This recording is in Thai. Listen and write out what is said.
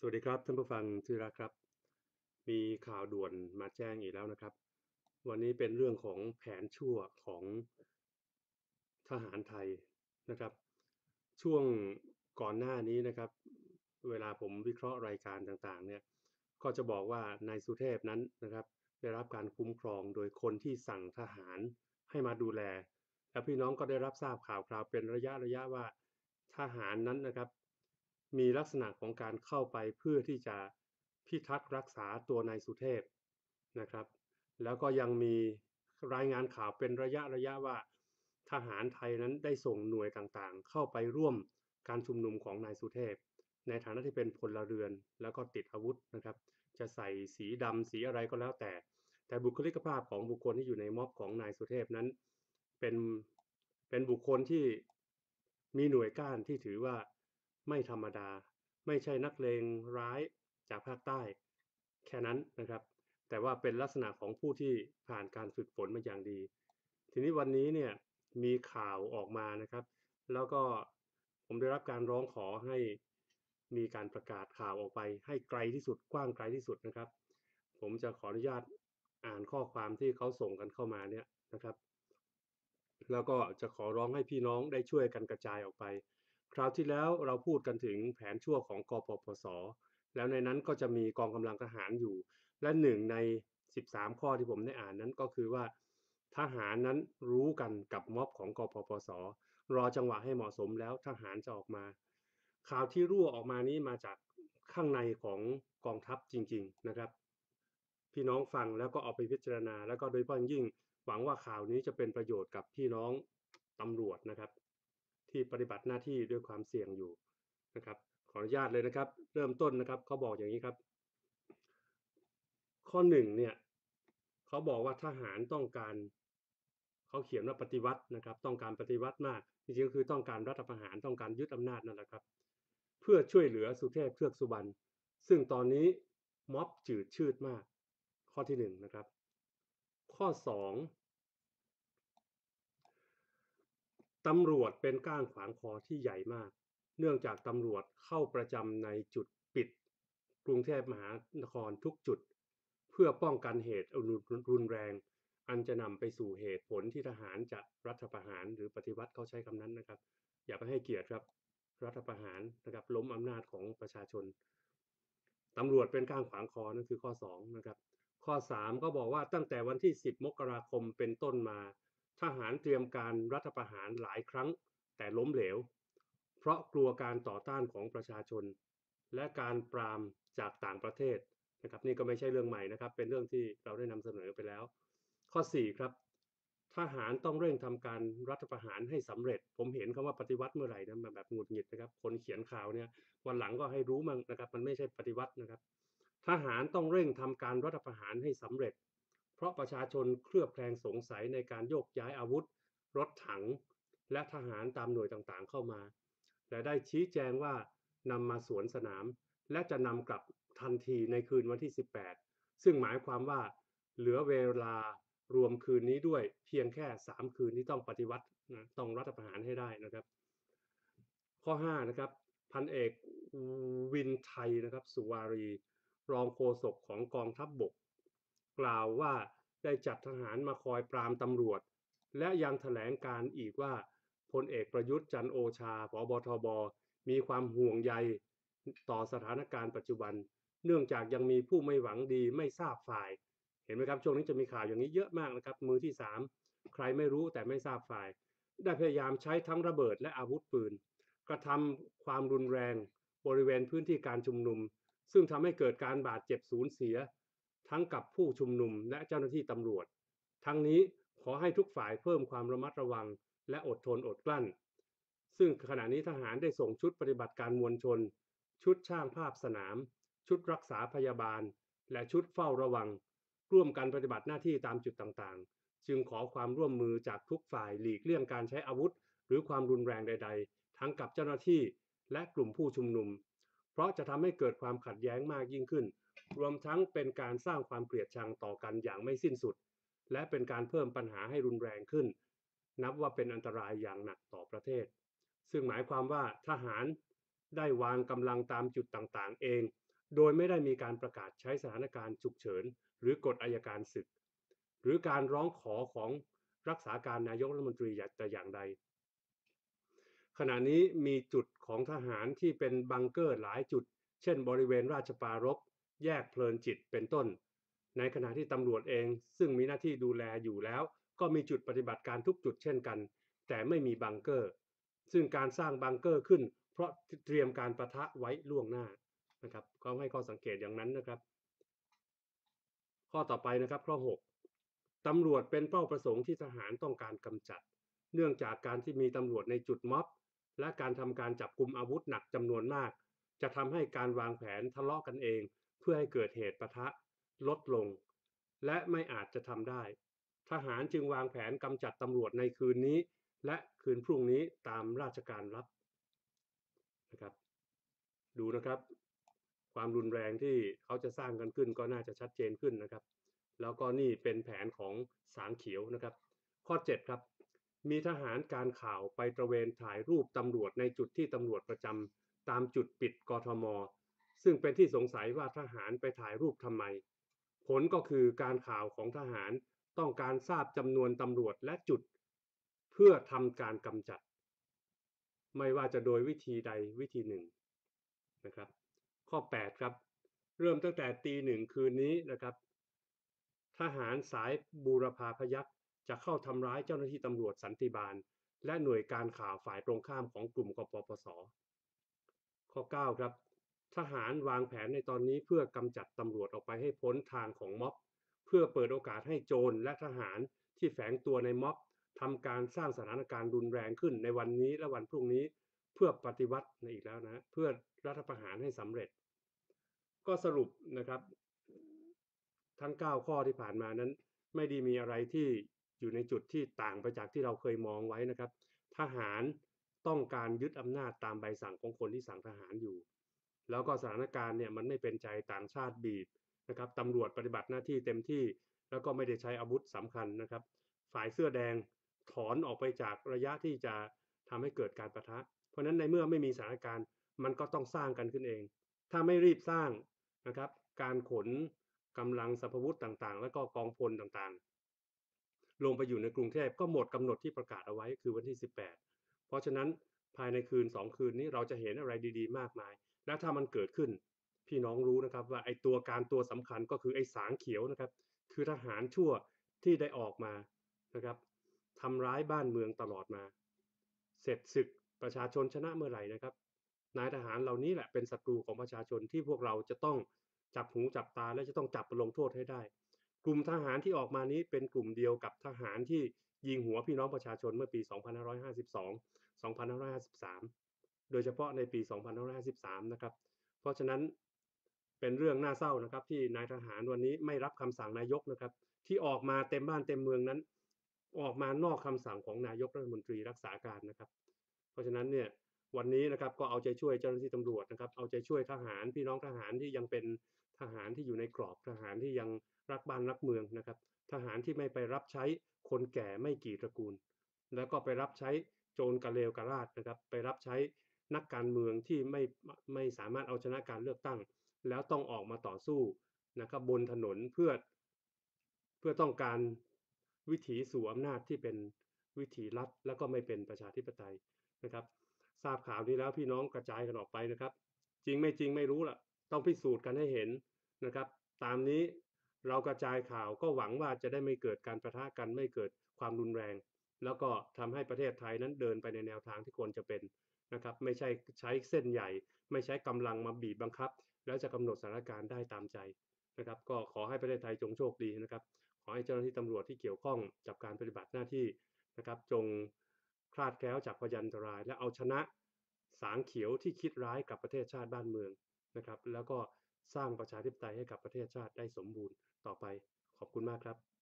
สวัสดีครับท่านผู้ฟังที่รักครับ มีข่าวด่วนมาแจ้งอีกแล้วนะครับ วันนี้เป็นเรื่องของแผนชั่วของทหารไทยนะครับ ช่วงก่อนหน้านี้นะครับ เวลาผมวิเคราะห์รายการต่างๆ เนี่ยก็จะบอกว่านายสุเทพนั้นนะครับ ได้รับการคุ้มครองโดยคนที่สั่งทหารให้มาดูแล และพี่น้องก็ได้รับทราบข่าวคราวเป็นระยะระยะว่าทหารนั้นนะครับ มีลักษณะของการเข้าไปเพื่อที่จะพิทักษ์รักษาตัวนายสุเทพนะครับ แล้วก็ยังมีรายงานข่าวเป็นระยะระยะว่าทหารไทยนั้นได้ส่งหน่วยต่างๆ เข้าไปร่วมการชุมนุมของนายสุเทพ ในฐานะที่เป็นพลเรือนแล้วก็ติดอาวุธนะครับ จะใส่สีดำสีอะไรก็แล้วแต่ แต่บุคลิกภาพของบุคคลที่อยู่ในม็อบของนายสุเทพนั้น เป็นเป็นบุคคลที่มีหน่วยก้านที่ถือว่า ไม่ธรรมดา ไม่ใช่นักเลงร้ายจากภาคใต้ แค่นั้นนะครับ แต่ว่าเป็นลักษณะของผู้ที่ผ่านการฝึกฝนมาอย่างดี ทีนี้วันนี้เนี่ยมีข่าวออกมานะครับ แล้วก็ผมได้รับการร้องขอให้มีการประกาศข่าวออกไป ให้ไกลที่สุดกว้างไกลที่สุดนะครับ ผมจะขออนุญาตอ่านข้อความที่เขาส่งกันเข้ามาเนี่ยนะครับ แล้วก็จะขอร้องให้พี่น้องได้ช่วยกันกระจายออกไป คราวที่แล้วเราพูดกันถึงแผนชั่วของกปปส แล้วในนั้นก็จะมีกองกำลังทหารอยู่ และหนึ่งใน 13 ข้อที่ผมได้อ่านนั้นก็คือว่า ทหารนั้นรู้กันกับม็อบของกปปส รอจังหวะให้เหมาะสมแล้วทหารจะออกมา ข่าวที่รั่วออกมานี้มาจากข้างในของกองทัพจริง ๆนะครับ พี่น้องฟังแล้วก็เอาไปพิจารณา แล้วก็โดยเฉพาะยิ่งหวังว่าข่าวนี้จะเป็นประโยชน์กับพี่น้องตำรวจนะครับ ที่ปฏิบัติหน้าที่ด้วยความเสี่ยงอยู่นะครับ ขออนุญาตเลยนะครับ เริ่มต้นนะครับเขาบอกอย่างนี้ครับ ข้อหนึ่งเนี่ยเขาบอกว่าทหารต้องการเขาเขียนว่าปฏิวัตินะครับ ต้องการปฏิวัติมากจริงๆก็คือต้องการรัฐประหารต้องการยึดอำนาจนั่นแหละครับ เพื่อช่วยเหลือสุเทพเทือกสุบรรณซึ่งตอนนี้ม็อบจืดชืดมาก ข้อที่หนึ่งนะครับ ข้อสอง ตำรวจเป็นก้างขวางคอที่ใหญ่มาก เนื่องจากตำรวจเข้าประจำในจุดปิด กรุงเทพมหานครทุกจุด เพื่อป้องกันเหตุรุนแรง อันจะนำไปสู่เหตุผลที่ทหารจะรัฐประหารหรือปฏิวัติเขาใช้คำนั้นนะครับ อย่าไปให้เกียรติครับ รัฐประหารนะครับล้มอำนาจของประชาชนตำรวจเป็นก้างขวางคอนั่นคือข้อ2นะครับข้อ 3 ก็บอกว่าตั้งแต่วันที่ 10 มกราคมเป็นต้นมา ทหารเตรียมการรัฐประหารหลายครั้งแต่ล้มเหลว เพราะกลัวการต่อต้านของประชาชน และการปรามจากต่างประเทศนะครับนี่ก็ไม่ใช่เรื่องใหม่นะครับ เป็นเรื่องที่เราได้นำเสนอไปแล้ว ข้อ 4 ครับ ทหารต้องเร่งทำการรัฐประหารให้สำเร็จ ผมเห็นคำว่าปฏิวัติเมื่อไหร่นะมาแบบหงุดหงิดนะครับ คนเขียนข่าวเนี่ยวันหลังก็ให้รู้มั่งนะครับ มันไม่ใช่ปฏิวัตินะครับ ทหารต้องเร่งทำการรัฐประหารให้สำเร็จ เพราะประชาชนเคลือบแคลงสงสัยในการโยกย้ายอาวุธ รถถัง และทหารตามหน่วยต่างๆเข้ามา และได้ชี้แจงว่านำมาสวนสนาม และจะนำกลับทันทีในคืนวันที่ 18 ซึ่งหมายความว่าเหลือเวลารวมคืนนี้ด้วยเพียงแค่ 3 คืนที่ต้องปฏิวัตินะต้องรัฐประหารให้ได้นะครับ ข้อ5นะครับพันเอกวินไทยนะครับสุวารี รองโฆษกของกองทัพบบก กล่าวว่าได้จัดทหารมาคอยปรามตำรวจ และยังแถลงการอีกว่าพลเอกประยุทธ์จันโอชาผบทบ มีความห่วงใยต่อสถานการณ์ปัจจุบัน เนื่องจากยังมีผู้ไม่หวังดีไม่ทราบฝ่าย เห็นไหมครับช่วงนี้จะมีข่าวอย่างนี้เยอะมากนะครับ มือที่ 3 ใครไม่รู้แต่ไม่ทราบฝ่าย ได้พยายามใช้ทั้งระเบิดและอาวุธปืน กระทำความรุนแรง บริเวณพื้นที่การชุมนุม ซึ่งทำให้เกิดการบาดเจ็บสูญเสีย ทั้งกับผู้ชุมนุมและเจ้าหน้าที่ตำรวจ ทั้งนี้ขอให้ทุกฝ่ายเพิ่มความระมัดระวัง และอดทนอดกลั้น ซึ่งขณะนี้ทหารได้ส่งชุดปฏิบัติการมวลชน ชุดช่างภาพสนาม ชุดรักษาพยาบาล และชุดเฝ้าระวัง ร่วมกันปฏิบัติหน้าที่ตามจุดต่างๆ จึงขอความร่วมมือจากทุกฝ่ายหลีกเลี่ยงการใช้อาวุธ หรือความรุนแรงใด ๆ ทั้งกับเจ้าหน้าที่และกลุ่มผู้ชุมนุม เพราะจะทำให้เกิดความขัดแย้งมากยิ่งขึ้น รวมทั้งเป็นการสร้างความเกลียดชังต่อกันอย่างไม่สิ้นสุด และเป็นการเพิ่มปัญหาให้รุนแรงขึ้น นับว่าเป็นอันตรายอย่างหนักต่อประเทศ ซึ่งหมายความว่าทหารได้วางกำลังตามจุดต่างๆ เอง โดยไม่ได้มีการประกาศใช้สถานการณ์ฉุกเฉิน หรือกฎอายการศึก หรือการร้องขอของรักษาการนายกรัฐมนตรีแต่อย่างใด ขณะนี้มีจุดของทหารที่เป็นบังเกอร์หลายจุด เช่น บริเวณราชปารภ แยกเพลินจิตเป็นต้น ในขณะที่ตำรวจเองซึ่งมีหน้าที่ดูแลอยู่แล้ว ก็มีจุดปฏิบัติการทุกจุดเช่นกัน แต่ไม่มีบังเกอร์ ซึ่งการสร้างบังเกอร์ขึ้น เพราะเตรียมการประทะไว้ล่วงหน้านะครับก็ให้ข้อสังเกตอย่างนั้นนะครับ ข้อต่อไปนะครับข้อ 6ตำรวจเป็นเป้าประสงค์ที่ทหารต้องการกำจัด เนื่องจากการที่มีตำรวจในจุดม็อบ และการทำการจับกลุ่มอาวุธหนักจำนวนมาก จะทำให้การวางแผนทะเลาะกันเอง เพื่อให้เกิดเหตุปะทะลดลง และไม่อาจจะทำได้ ทหารจึงวางแผนกำจัดตำรวจในคืนนี้ และคืนพรุ่งนี้ตามราชการรับนะครับ ดูนะครับ ความรุนแรงที่เขาจะสร้างกันขึ้นก็น่าจะชัดเจนขึ้นนะครับ แล้วก็นี่เป็นแผนของสางเขียวนะครับ ข้อ 7 ครับ มีทหารการข่าวไปตระเวนถ่ายรูปตำรวจในจุดที่ตำรวจประจำตามจุดปิดกทม ซึ่งเป็นที่สงสัยว่าทหารไปถ่ายรูปทำไม ผลก็คือการข่าวของทหารต้องการทราบจำนวนตำรวจและจุด เพื่อทำการกำจัด ไม่ว่าจะโดยวิธีใดวิธีหนึ่งนะครับ ข้อ 8 ครับ เริ่มตั้งแต่ตีหนึ่งคืนนี้นะครับ ทหารสายบูรพาพยัคฆ์จะเข้าทำร้ายเจ้าหน้าที่ตำรวจสันติบาล และหน่วยการข่าวฝ่ายตรงข้ามของกลุ่มกปปสข้อ 9 ครับ ทหารวางแผนในตอนนี้เพื่อกำจัดตำรวจออกไปให้พ้นทางของม็อบ เพื่อเปิดโอกาสให้โจรและทหารที่แฝงตัวในม็อบทำการสร้างสถานการณ์รุนแรงขึ้นในวันนี้และวันพรุ่งนี้เพื่อปฏิวัติในอีกแล้วนะเพื่อรัฐประหารให้สำเร็จ ก็สรุปนะครับ ทั้ง 9 ข้อที่ผ่านมานั้น ไม่ด้มีอะไรที่อยู่ในจุดที่ต่างไปจากที่เราเคยมองไว้นะครับ ทหารต้องการยึดอำนาจตามใบสั่งของคนที่สั่งทหารอยู่ แล้วก็สถานการณ์เนี่ยมันไม่เป็นใจต่างชาติบีบนะครับตำรวจปฏิบัติหน้าที่เต็มที่ แล้วก็ไม่ได้ใช้อาวุธสำคัญนะครับ ฝ่ายเสื้อแดงถอนออกไปจากระยะที่จะทำให้เกิดการประทะ เพราะฉะนั้นในเมื่อไม่มีสถานการณ์มันก็ต้องสร้างกันขึ้นเอง ถ้าไม่รีบสร้างนะครับ การขนกำลังสรรพวุธต่างๆ แล้วก็กองพลต่างๆ ลงไปอยู่ในกรุงเทพก็หมดกำหนดที่ประกาศเอาไว้คือวันที่ 18 เพราะฉะนั้นภายในคืน 2 คืนนี้เราจะเห็นอะไรดีๆ มากมาย แล้วถ้ามันเกิดขึ้นพี่น้องรู้นะครับว่าไอ้ตัวการตัวสำคัญก็คือไอ้สางเขียวนะครับ คือทหารชั่วที่ได้ออกมานะครับทำร้ายบ้านเมืองตลอดมา เสร็จศึกประชาชนชนะเมื่อไหร่นะครับ นายทหารเหล่านี้แหละเป็นศัตรูของประชาชนที่พวกเราจะต้องจับหูจับตาและจะต้องจับลงโทษให้ได้ กลุ่มทหารที่ออกมานี้เป็นกลุ่มเดียวกับทหารที่ยิงหัวพี่น้องประชาชนเมื่อปี 2552 2553 โดยเฉพาะในปี 2553 นะครับ เพราะฉะนั้นเป็นเรื่องน่าเศร้านะครับ ที่นายทหารวันนี้ไม่รับคำสั่งนายกนะครับ ที่ออกมาเต็มบ้านเต็มเมืองนั้น ออกมานอกคำสั่งของนายกรัฐมนตรีรักษาการนะครับ เพราะฉะนั้นเนี่ยวันนี้นะครับก็เอาใจช่วยเจ้าหน้าที่ตำรวจนะครับ เอาใจช่วยทหารพี่น้องทหารที่ยังเป็นทหารที่อยู่ในกรอบทหารที่ยังรักบ้านรักเมืองนะครับ ทหารที่ไม่ไปรับใช้คนแก่ไม่กี่ตระกูล แล้วก็ไปรับใช้โจรกะเลวกะลาดนะครับ ไปรับใช้ นักการเมืองที่ไม่ไม่สามารถเอาชนะการเลือกตั้ง แล้วต้องออกมาต่อสู้นะครับบนถนนเพื่อเพื่อต้องการวิถีสู่อำนาจที่เป็นวิถีรัฐแล้วก็ไม่เป็นประชาธิปไตยนะครับ ทราบข่าวนี้แล้วพี่น้องกระจายกันออกไปนะครับ จริงไม่จริงไม่รู้ล่ะ ต้องพิสูจน์กันให้เห็นนะครับ ตามนี้เรากระจายข่าวก็หวังว่าจะได้ไม่เกิดการประทะกันไม่เกิดความรุนแรง แล้วก็ทำให้ประเทศไทยนั้นเดินไปในแนวทางที่ควรจะเป็น นะครับไม่ใช่ใช้เส้นใหญ่ ไม่ใช้กำลังมาบีบบังคับ แล้วจะกำหนดสถานการณ์ได้ตามใจนะครับก็ขอให้ประเทศไทยจงโชคดีนะครับ ขอให้เจ้าหน้าที่ตำรวจที่เกี่ยวข้องกับการปฏิบัติหน้าที่นะครับจงคลาดแคล้วจากพยันตราย และเอาชนะสางเขียวที่คิดร้ายกับประเทศชาติบ้านเมืองนะครับแล้วก็สร้างประชาธิปไตยให้กับประเทศชาติได้สมบูรณ์ต่อไปขอบคุณมากครับ